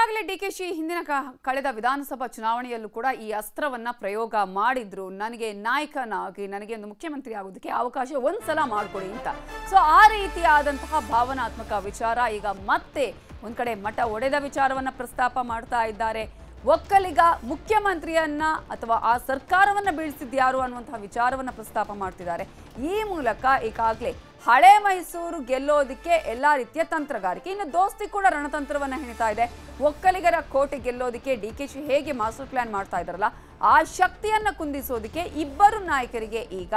ಈಗಾಗಲೇ D K she ಹಿಂದಿನ ಕಳೆದ ವಿಧಾನಸಭಾ ಚುನಾವಣೆಯಲ್ಲೂ ಕೂಡ ಈ ಅಸ್ತ್ರವನ್ನ ಪ್ರಯೋಗ ಮಾಡಿದ್ರು. ನನಗೆ ನಾಯಕನಾಗಿ ನನಗೆ ಒಂದು ಮುಖ್ಯಮಂತ್ರಿ ಆಗೋದಕ್ಕೆ ಅವಕಾಶ ಒಂದ್ಸಲ ಮಾಡ್ಕೊಡಿ ಅಂತ. ಸೊ ಆ ರೀತಿಯಾದಂತಹ ಭಾವನಾತ್ಮಕ ವಿಚಾರ ಈಗ ಮತ್ತೆ ಒಂದ್ ಕಡೆ ಮಠ ಒಡೆದ ವಿಚಾರವನ್ನ ಪ್ರಸ್ತಾಪ ಮಾಡ್ತಾ ಇದ್ದಾರೆ. ಒಕ್ಕಲಿಗ ಮುಖ್ಯಮಂತ್ರಿಯನ್ನ ಅಥವಾ ಆ ಸರ್ಕಾರವನ್ನ ಬೀಳಿಸಿದ್ಯಾರು ಅನ್ನುವಂತಹ ವಿಚಾರವನ್ನ ಪ್ರಸ್ತಾಪ ಮಾಡ್ತಿದ್ದಾರೆ. ಈ ಮೂಲಕ ಈಗಾಗಲೇ ಹಳೆ ಮೈಸೂರು ಗೆಲ್ಲೋದಕ್ಕೆ ಎಲ್ಲ ರೀತಿಯ ತಂತ್ರಗಾರಿಕೆ. ಇನ್ನು ದೋಸ್ತಿ ಕೂಡ ರಣತಂತ್ರವನ್ನ ಹೆಣಿತಾ ಇದೆ. ಒಕ್ಕಲಿಗರ ಕೋಟೆ ಗೆಲ್ಲೋದಕ್ಕೆ ಡಿ ಕೆ ಶಿ ಹೇಗೆ ಮಾಸ್ಟರ್ ಪ್ಲಾನ್ ಮಾಡ್ತಾ ಇದ್ದಾರಲ್ಲ, ಆ ಶಕ್ತಿಯನ್ನ ಕುಂದಿಸೋದಕ್ಕೆ ಇಬ್ಬರು ನಾಯಕರಿಗೆ ಈಗ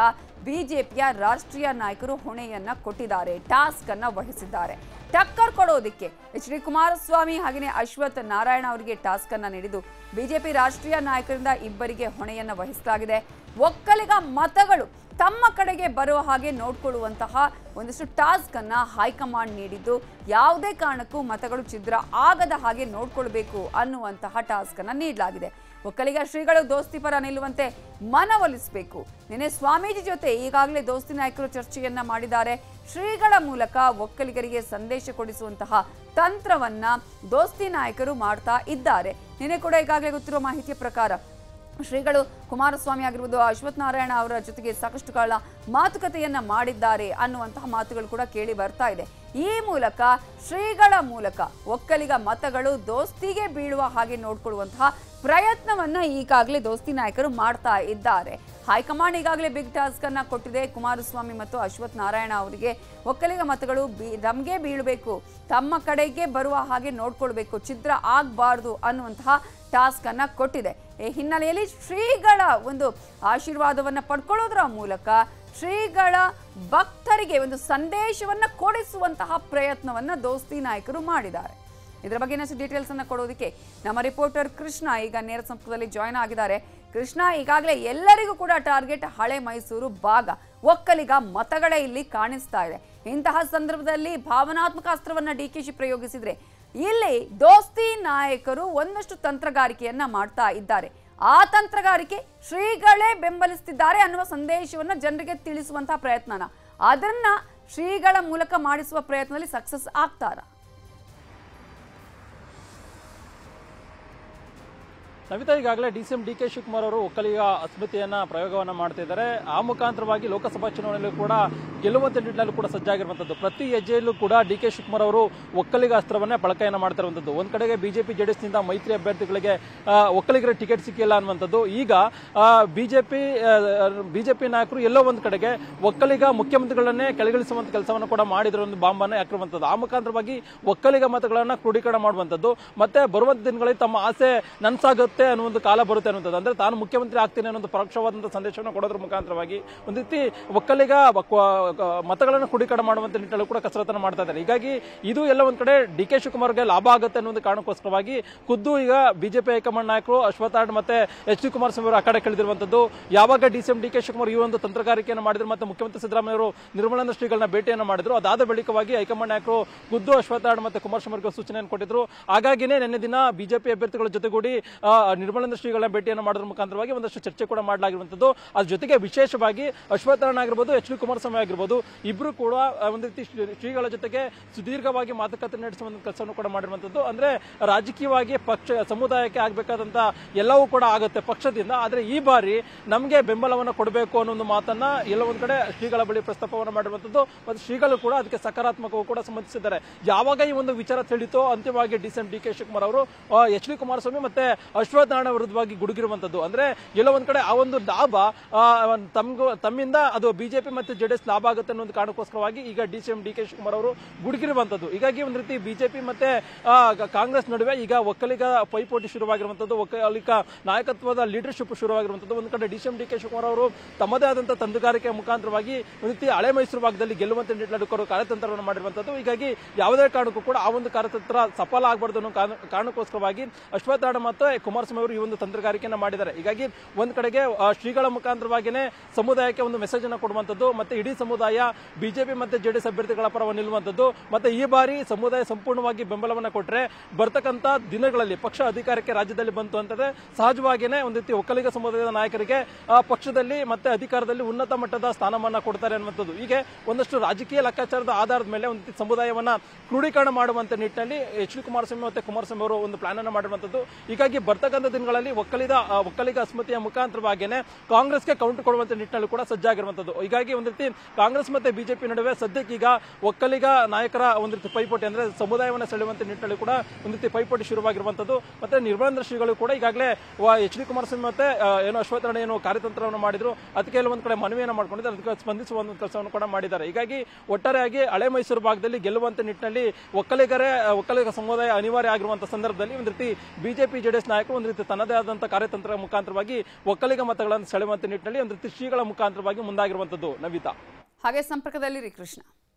ಬಿಜೆಪಿಯ ರಾಷ್ಟ್ರೀಯ ನಾಯಕರು ಹೊಣೆಯನ್ನ ಕೊಟ್ಟಿದ್ದಾರೆ ಟಾಸ್ಕ್ ಅನ್ನ ವಹಿಸಿದ್ದಾರೆ. ಟಕ್ಕರ್ ಕೊಡೋದಕ್ಕೆ ಎಚ್ ಡಿ ಕುಮಾರಸ್ವಾಮಿ ಹಾಗೆಯೇ ಅಶ್ವಥ್ ನಾರಾಯಣ ಅವರಿಗೆ ಟಾಸ್ಕ್ ಅನ್ನ ನೀಡಿದ್ದು, ಬಿಜೆಪಿ ರಾಷ್ಟ್ರೀಯ ನಾಯಕರಿಂದ ಇಬ್ಬರಿಗೆ ಹೊಣೆಯನ್ನ ವಹಿಸಲಾಗಿದೆ. ಒಕ್ಕಲಿಗ ಮತಗಳು ತಮ್ಮ ಕಡೆಗೆ ಬರುವ ಹಾಗೆ ನೋಡ್ಕೊಳ್ಳುವಂತಹ ಒಂದಿಷ್ಟು ಟಾಸ್ಕ್ ಅನ್ನ ಹೈಕಮಾಂಡ್ ನೀಡಿದ್ದು. ಯಾವುದೇ ಕಾರಣಕ್ಕೂ ಮತಗಳು ಛಿದ್ರ ಆಗದ ಹಾಗೆ ನೋಡ್ಕೊಳ್ಬೇಕು ಅನ್ನುವಂತಹ ಟಾಸ್ಕ್ ಅನ್ನ ನೀಡಲಾಗಿದೆ. ಒಕ್ಕಲಿಗ ಶ್ರೀಗಳು ದೋಸ್ತಿ ಪರ ನಿಲ್ಲುವಂತೆ ಮನವೊಲಿಸಬೇಕು. ನಿನ್ನೆ ಸ್ವಾಮೀಜಿ ಜೊತೆ ಈಗಾಗಲೇ ದೋಸ್ತಿ ನಾಯಕರು ಚರ್ಚೆಯನ್ನ ಮಾಡಿದ್ದಾರೆ. ಶ್ರೀಗಳ ಮೂಲಕ ಒಕ್ಕಲಿಗರಿಗೆ ಸಂದೇಶ ಕೊಡಿಸುವಂತಹ ತಂತ್ರವನ್ನ ದೋಸ್ತಿ ನಾಯಕರು ಮಾಡ್ತಾ ಇದ್ದಾರೆ. ನಿನ್ನೆ ಕೂಡ ಈಗಾಗಲೇ ಗೊತ್ತಿರುವ ಮಾಹಿತಿಯ ಪ್ರಕಾರ ಶ್ರೀಗಳು ಕುಮಾರಸ್ವಾಮಿ ಆಗಿರ್ಬೋದು ಅಶ್ವತ್ಥನಾರಾಯಣ ಅವರ ಜೊತೆಗೆ ಸಾಕಷ್ಟು ಕಾಲ ಮಾತುಕತೆಯನ್ನ ಮಾಡಿದ್ದಾರೆ ಅನ್ನುವಂತಹ ಮಾತುಗಳು ಕೂಡ ಕೇಳಿ ಬರ್ತಾ ಇದೆ. ಈ ಮೂಲಕ, ಶ್ರೀಗಳ ಮೂಲಕ ಒಕ್ಕಲಿಗ ಮತಗಳು ದೋಸ್ತಿಗೆ ಬೀಳುವ ಹಾಗೆ ನೋಡ್ಕೊಳ್ಳುವಂತಹ ಪ್ರಯತ್ನವನ್ನ ಈಗಾಗಲೇ ದೋಸ್ತಿ ನಾಯಕರು ಮಾಡ್ತಾ ಇದ್ದಾರೆ. ಹೈಕಮಾಂಡ್ ಈಗಾಗಲೇ ಬಿಗ್ ಟಾಸ್ಕ್ ಅನ್ನ ಕೊಟ್ಟಿದೆ. ಕುಮಾರಸ್ವಾಮಿ ಮತ್ತು ಅಶ್ವಥ್ ನಾರಾಯಣ ಅವರಿಗೆ ಒಕ್ಕಲಿಗ ಮತಗಳು ಬಿ, ನಮಗೆ ಬೀಳಬೇಕು. ತಮ್ಮ ಕಡೆಗೆ ಬರುವ ಹಾಗೆ ನೋಡ್ಕೊಳ್ಬೇಕು. ಚಿತ್ರ ಆಗಬಾರ್ದು ಅನ್ನುವಂತಹ ಟಾಸ್ಕ್ ಅನ್ನ ಕೊಟ್ಟಿದೆ. ಈ ಹಿನ್ನೆಲೆಯಲ್ಲಿ ಶ್ರೀಗಳ ಒಂದು ಆಶೀರ್ವಾದವನ್ನ ಪಡ್ಕೊಳ್ಳೋದ್ರ ಮೂಲಕ ಶ್ರೀಗಳ ಭಕ್ತರಿಗೆ ಒಂದು ಸಂದೇಶವನ್ನ ಕೊಡಿಸುವಂತಹ ಪ್ರಯತ್ನವನ್ನ ದೋಸ್ತಿ ನಾಯಕರು ಮಾಡಿದ್ದಾರೆ. ಇದರ ಬಗ್ಗೆ ಇನ್ನಷ್ಟು ಡೀಟೇಲ್ಸ್ ಅನ್ನು ಕೊಡೋದಕ್ಕೆ ನಮ್ಮ ರಿಪೋರ್ಟರ್ ಕೃಷ್ಣ ಈಗ ನೇರ ಸಂಪರ್ಕದಲ್ಲಿ ಜಾಯ್ನ್ ಆಗಿದ್ದಾರೆ. ಕೃಷ್ಣ ಈಗಾಗಲೇ ಎಲ್ಲರಿಗೂ ಕೂಡ ಟಾರ್ಗೆಟ್ ಹಳೆ ಮೈಸೂರು ಭಾಗ. ಒಕ್ಕಲಿಗ ಮತಗಳೇ ಇಲ್ಲಿ ಕಾಣಿಸ್ತಾ ಇದೆ. ಇಂತಹ ಸಂದರ್ಭದಲ್ಲಿ ಭಾವನಾತ್ಮಕ ಅಸ್ತ್ರವನ್ನ ಡಿ ಕೆ ಶಿ ಪ್ರಯೋಗಿಸಿದ್ರೆ ಇಲ್ಲಿ ದೋಸ್ತಿ ನಾಯಕರು ಒಂದಷ್ಟು ತಂತ್ರಗಾರಿಕೆಯನ್ನ ಮಾಡ್ತಾ ಇದ್ದಾರೆ. ಆ ತಂತ್ರಗಾರಿಕೆ ಶ್ರೀಗಳೇ ಬೆಂಬಲಿಸ್ತಿದ್ದಾರೆ ಅನ್ನುವ ಸಂದೇಶವನ್ನ ಜನರಿಗೆ ತಿಳಿಸುವಂತಹ ಪ್ರಯತ್ನನ. ಅದನ್ನ ಶ್ರೀಗಳ ಮೂಲಕ ಮಾಡಿಸುವ ಪ್ರಯತ್ನದಲ್ಲಿ ಸಕ್ಸಸ್ ಆಗ್ತಾರಾ? ನವಿತಾ ಈಗಾಗಲೇ D C D K Shivakumar ಅವರು ಒಕ್ಕಲಿಗ ಅಸ್ಮಿತೆಯನ್ನ ಪ್ರಯೋಗವನ್ನು ಮಾಡ್ತಿದ್ದಾರೆ ಆ ಮುಖಾಂತರವಾಗಿ ಲೋಕಸಭಾ ಚುನಾವಣೆಯಲ್ಲೂ ಕೂಡ ಗೆಲ್ಲುವಂತ ನಿಟ್ಟಿನಲ್ಲಿ ಕೂಡ ಸಜ್ಜಾಗಿರುವಂತದ್ದು. ಪ್ರತಿ ಹೆಜ್ಜೆಯಲ್ಲೂ ಕೂಡ ಡಿ ಕೆ ಶಿವಕುಮಾರ್ ಅವರು ಒಕ್ಕಲಿಗ ಅಸ್ತ್ರವನ್ನೇ ಬಳಕೆಯನ್ನು ಮಾಡ್ತಿರುವಂಥದ್ದು ಒಂದು ಕಡೆಗೆ ಬಿಜೆಪಿ ಜೆಡಿಎಸ್ನಿಂದ ಮೈತ್ರಿ ಅಭ್ಯರ್ಥಿಗಳಿಗೆ ಒಕ್ಕಲಿಗರ ಟಿಕೆಟ್ ಸಿಕ್ಕಿಲ್ಲ ಅನ್ನುವಂಥದ್ದು. ಈಗ ಬಿಜೆಪಿ ಬಿಜೆಪಿ ನಾಯಕರು ಎಲ್ಲೋ ಒಂದು ಕಡೆಗೆ ಒಕ್ಕಲಿಗ ಮುಖ್ಯಮಂತ್ರಿಗಳನ್ನೇ ಕೆಳಗಿಳಿಸುವಂತ ಕೆಲಸವನ್ನು ಕೂಡ ಮಾಡಿದ್ರು ಒಂದು ಬಾಂಬನ್ನ ಹಾಕಿರುವಂತದ್ದು. ಆ ಮುಖಾಂತರವಾಗಿ ಒಕ್ಕಲಿಗ ಮತಗಳನ್ನ ಕ್ರೋಢೀಕರಣ ಮಾಡುವಂತದ್ದು. ಮತ್ತೆ ಬರುವಂತ ದಿನಗಳಲ್ಲಿ ತಮ್ಮ ಆಸೆ ನನ್ಸಾಗುತ್ತೆ ಅನ್ನೋ ಒಂದು ಕಾಲ ಬರುತ್ತೆ ಅನ್ನುವಂಥದ್ದು. ಅಂದ್ರೆ ತಾನು ಮುಖ್ಯಮಂತ್ರಿ ಆಗ್ತೀನಿ ಅನ್ನೋ ಒಂದು ಪರೋಕ್ಷವಾದಂತಹ ಸಂದೇಶವನ್ನು ಕೊಡೋದ್ರ ಮುಖಾಂತರವಾಗಿ ಒಂದು ರೀತಿ ಒಕ್ಕಲಿಗ ಮತಗಳನ್ನು ಕುಡಿಕಡ ಮಾಡುವಂತ ನಿಟ್ಟಲ್ಲೂ ಕೂಡ ಕಸರತ್ತನ್ನು ಮಾಡ್ತಾ ಇದ್ದಾರೆ. ಹೀಗಾಗಿ ಇದು ಎಲ್ಲ ಒಂದ್ ಕಡೆ ಡಿ ಕೆ ಶಿವಕುಮಾರ್ಗೆ ಲಾಭ ಆಗುತ್ತೆ ಅನ್ನೋ ಒಂದು ಕಾರಣಕ್ಕೋಸ್ಕರವಾಗಿ ಖುದ್ದು ಈಗ ಬಿಜೆಪಿ ಹೈಕಮಾಂಡ್ ನಾಯಕರು ಅಶ್ವಥ್ ಮತ್ತೆ ಎಚ್ ಡಿ ಕುಮಾರಸ್ವಾಮಿ ಅವರು ಆ ಕಡೆ ಕಳೆದಿರುವಂತದ್ದು ಯಾವಾಗ D CM D K Shivakumar ಈ ಒಂದು ತಂತ್ರಗಾರಿಕೆಯನ್ನು ಮಾಡಿದ್ರು ಮತ್ತೆ ಮುಖ್ಯಮಂತ್ರಿ ಸಿದ್ದರಾಮಯ್ಯ ಅವರು ನಿರ್ಮಲಾನಂದ ಶ್ರೀಗಳನ್ನ ಭೇಟಿಯನ್ನು ಮಾಡಿದ್ರು. ಅದಾದ ಬಳಿಕವಾಗಿ ಹೈಕಮಾಂಡ್ ನಾಯಕರು ಖುದ್ದು ಅಶ್ವಥ್ ಮತ್ತೆ ಕುಮಾರಸ್ವಾಮಿ ಅವರಿಗೆ ಸೂಚನೆಯನ್ನು ಕೊಟ್ಟಿದ್ರು. ಹಾಗಾಗಿನೇ ನಿನ್ನೆ ದಿನ ಬಿಜೆಪಿ ಅಭ್ಯರ್ಥಿಗಳ ಜೊತೆಗೂಡಿ ನಿರ್ಮಲಾನಂದ ಶ್ರೀಗಳನ್ನ ಭೇಟಿಯನ್ನು ಮಾಡೋದ್ರ ಮುಖಾಂತರವಾಗಿ ಒಂದಷ್ಟು ಚರ್ಚೆ ಕೂಡ ಮಾಡಲಾಗಿರುವಂಥದ್ದು. ಅದ್ರ ಜೊತೆಗೆ ವಿಶೇಷವಾಗಿ ಅಶ್ವತ್ಥನಾರಾಯಣ ಆಗಿರ್ಬೋದು, ಎಚ್ ಡಿ ಕುಮಾರಸ್ವಾಮಿ ಆಗಿರ್ಬೋದು ಇಬ್ಬರು ಕೂಡ ಒಂದು ರೀತಿ ಶ್ರೀಗಳ ಜೊತೆಗೆ ಸುದೀರ್ಘವಾಗಿ ಮಾತುಕತೆ ನಡೆಸುವ ಕೆಲಸವನ್ನು ಕೂಡ ಮಾಡಿರುವಂಥದ್ದು. ಅಂದ್ರೆ ರಾಜಕೀಯವಾಗಿ ಪಕ್ಷ, ಸಮುದಾಯಕ್ಕೆ ಆಗಬೇಕಾದಂಥ ಎಲ್ಲವೂ ಕೂಡ ಆಗುತ್ತೆ ಪಕ್ಷದಿಂದ. ಆದರೆ ಈ ಬಾರಿ ನಮಗೆ ಬೆಂಬಲವನ್ನು ಕೊಡಬೇಕು ಅನ್ನೋ ಒಂದು ಮಾತನ್ನ ಎಲ್ಲ ಕಡೆ ಶ್ರೀಗಳ ಬಳಿ ಪ್ರಸ್ತಾಪವನ್ನು ಮಾಡಿರುವಂಥದ್ದು. ಮತ್ತು ಶ್ರೀಗಳು ಕೂಡ ಅದಕ್ಕೆ ಸಕಾರಾತ್ಮಕವೂ ಕೂಡ ಸಂಬಂಧಿಸಿದ್ದಾರೆ. ಯಾವಾಗ ಈ ಒಂದು ವಿಚಾರ ತಿಳಿತೋ ಅಂತಿಮವಾಗಿ D C M D K Shivakumar ಅವರು ಎಚ್ ಡಿ ಕುಮಾರಸ್ವಾಮಿ ಮತ್ತೆ ಅಶ್ವಥ್ ನಾರಾಯಣ ವಿರುದ್ಧವಾಗಿ ಗುಡುಗಿರುವಂತದ್ದು. ಅಂದ್ರೆ ಎಲ್ಲ ಒಂದ್ ಕಡೆ ಆ ಒಂದು ಲಾಭ ತಮ್ಮಿಂದ ಅದು ಬಿಜೆಪಿ ಮತ್ತು ಜೆಡಿಎಸ್ ಲಾಭ ಆಗುತ್ತೆ ಅನ್ನೋ ಒಂದು ಕಾರಣಕ್ಕೋಸ್ಕರವಾಗಿ ಈಗ D C M D K Shivakumar ಅವರು ಗುಡುಗಿರುವಂತದ್ದು. ಹೀಗಾಗಿ ಒಂದು ರೀತಿ ಬಿಜೆಪಿ ಮತ್ತೆ ಕಾಂಗ್ರೆಸ್ ನಡುವೆ ಈಗ ಒಕ್ಕಲಿಗ ಪೈಪೋಟಿ ಶುರುವಾಗಿರುವಂತದ್ದು, ಒಕ್ಕಲಿಗ ನಾಯಕತ್ವದ ಲೀಡರ್ಶಿಪ್ ಶುರುವಾಗಿರುವಂತದ್ದು. ಒಂದು ಕಡೆ D C M D K Shivakumar ಅವರು ತಮ್ಮದೇ ಆದಂತ ತಂದುಗಾರಿಕೆ ಮುಖಾಂತರವಾಗಿ ಒಂದು ರೀತಿ ಹಳೆ ಮೈಸೂರು ಭಾಗದಲ್ಲಿ ಗೆಲ್ಲುವಂತೆ ನಿಟ್ಟಿನಲ್ಲಿ ಕೊಡೋ ಕಾರ್ಯತಂತ್ರವನ್ನು ಮಾಡಿರುವಂತದ್ದು. ಹೀಗಾಗಿ ಯಾವುದೇ ಕಾರಣಕ್ಕೂ ಕೂಡ ಆ ಒಂದು ಕಾರ್ಯತಂತ್ರ ಸಫಲ ಆಗಬಾರ್ದು ಅನ್ನೋ ಕಾರಣ- ಕಾರಣಕ್ಕೋಸ್ಕರವಾಗಿ ಅಶ್ವತ್ಥ ಮತ್ತು ಕುಮಾರಸ್ವಾಮಿ ಕುಮಾರಸ್ವಾಮಿ ಅವರು ಈ ಒಂದು ತಂತ್ರಗಾರಿಕೆಯನ್ನ ಮಾಡಿದ್ದಾರೆ. ಹೀಗಾಗಿ ಒಂದ್ ಕಡೆಗೆ ಶ್ರೀಗಳ ಮುಖಾಂತರವಾಗಿನೇ ಸಮುದಾಯಕ್ಕೆ ಒಂದು ಮೆಸೇಜ್ ಅನ್ನು ಕೊಡುವಂತದ್ದು ಮತ್ತೆ ಇಡೀ ಸಮುದಾಯ ಬಿಜೆಪಿ ಮತ್ತೆ ಜೆಡಿಎಸ್ ಅಭ್ಯರ್ಥಿಗಳ ಪರವ ನಿಲ್ಲುವಂತದ್ದು ಮತ್ತೆ ಈ ಬಾರಿ ಸಮುದಾಯ ಸಂಪೂರ್ಣವಾಗಿ ಬೆಂಬಲವನ್ನ ಕೊಟ್ಟರೆ ಬರ್ತಕ್ಕಂತ ದಿನಗಳಲ್ಲಿ ಪಕ್ಷ ಅಧಿಕಾರಕ್ಕೆ ರಾಜ್ಯದಲ್ಲಿ ಬಂತು ಅಂತಂದ್ರೆ ಸಹಜವಾಗಿಯೇ ಒಂದು ರೀತಿ ಒಕ್ಕಲಿಗ ಸಮುದಾಯದ ನಾಯಕರಿಗೆ ಪಕ್ಷದಲ್ಲಿ ಮತ್ತೆ ಅಧಿಕಾರದಲ್ಲಿ ಉನ್ನತ ಮಟ್ಟದ ಸ್ಥಾನಮಾನ ಕೊಡ್ತಾರೆ ಅನ್ನುವಂಥದ್ದು. ಹೀಗೆ ಒಂದಷ್ಟು ರಾಜಕೀಯ ಲೆಕ್ಕಾಚಾರದ ಆಧಾರದ ಮೇಲೆ ಒಂದು ರೀತಿ ಸಮುದಾಯವನ್ನ ಕ್ರೋಢೀಕರಣ ಮಾಡುವಂತ ನಿಟ್ಟಿನಲ್ಲಿ ಎಚ್ ಡಿ ಕುಮಾರಸ್ವಾಮಿ ಮತ್ತೆ ಕುಮಾರಸ್ವಾಮಿ ಅವರು ಒಂದು ಪ್ಲಾನ್ ಅನ್ನು ಮಾಡಿರುವಂತದ್ದು ಹೀಗಾಗಿ ಬರ್ತಕ್ಕಂಥ ದಿನಗಳಲ್ಲಿ ಒಕ್ಕಲಿಗ ಒಕ್ಕಲಿಗ ಅಸ್ಮತಿಯ ಮುಖಾಂತರವಾಗಿಯೇ ಕಾಂಗ್ರೆಸ್ಗೆ ಕೌಂಟರ್ ಕೊಡುವಂತ ನಿಟ್ಟಿನಲ್ಲಿ ಕೂಡ ಸಜ್ಜಾಗಿರುವಂತದ್ದು ಹೀಗಾಗಿ ಒಂದು ರೀತಿ ಕಾಂಗ್ರೆಸ್ ಮತ್ತೆ ಬಿಜೆಪಿ ನಡುವೆ ಸದ್ಯಕ್ಕೀಗ ಒಕ್ಕಲಿಗ ನಾಯಕರ ಒಂದು ರೀತಿ ಪೈಪೋಟಿ ಅಂದ್ರೆ ಸಮುದಾಯವನ್ನು ಸೆಳೆಯುವಂತ ನಿಟ್ಟಿನಲ್ಲಿ ಕೂಡ ಒಂದು ರೀತಿ ಪೈಪೋಟಿ ಶುರುವಾಗಿರುವಂತದ್ದು ಮತ್ತೆ ನಿರ್ಮಲೇಂದ್ರ ಶ್ರೀಗಳು ಕೂಡ ಈಗಾಗಲೇ ಎಚ್ ಡಿ ಕುಮಾರಸ್ವಾಮಿ ಮತ್ತೆ ಏನು ಅಶ್ವತ್ಥನ ಏನು ಕಾರ್ಯತಂತ್ರವನ್ನು ಮಾಡಿದ್ರು. ಅದಕ್ಕೆ ಒಂದು ಕಡೆ ಮನವಿಯನ್ನು ಮಾಡ್ಕೊಂಡಿದ್ದಾರೆ. ಅದಕ್ಕೆ ಸ್ಪಂದಿಸುವ ಒಂದು ಕೆಲಸವನ್ನು ಕೂಡ ಮಾಡಿದ್ದಾರೆ. ಹೀಗಾಗಿ ಒಟ್ಟಾರೆಯಾಗಿ ಹಳೆ ಮೈಸೂರು ಭಾಗದಲ್ಲಿ ಗೆಲ್ಲುವಂತ ನಿಟ್ಟಿನಲ್ಲಿ ಒಕ್ಕಲಿಗರೇ ಒಕ್ಕಲಿಗ ಸಮುದಾಯ ಅನಿವಾರ್ಯ ಆಗಿರುವಂತಹ ಸಂದರ್ಭದಲ್ಲಿ ಒಂದು ರೀತಿ ಬಿಜೆಪಿ, ಜೆಡಿಎಸ್ ನಾಯಕರು ಒಂದು ರೀತಿ ತನ್ನದೇ ಆದಂತಹ ಕಾರ್ಯತಂತ್ರ ಮುಖಾಂತರವಾಗಿ ಒಕ್ಕಲಿಗ ಮತಗಳನ್ನು ಸೆಳೆಯುವಂತ ನಿಟ್ಟಿನಲ್ಲಿ ಒಂದು ಶ್ರೀಗಳ ಮುಖಾಂತರವಾಗಿ ಮುಂದಾಗಿರುವಂತದ್ದು ನವಿತಾ. ಹಾಗೆ ಸಂಪರ್ಕದಲ್ಲಿ ಕೃಷ್ಣ.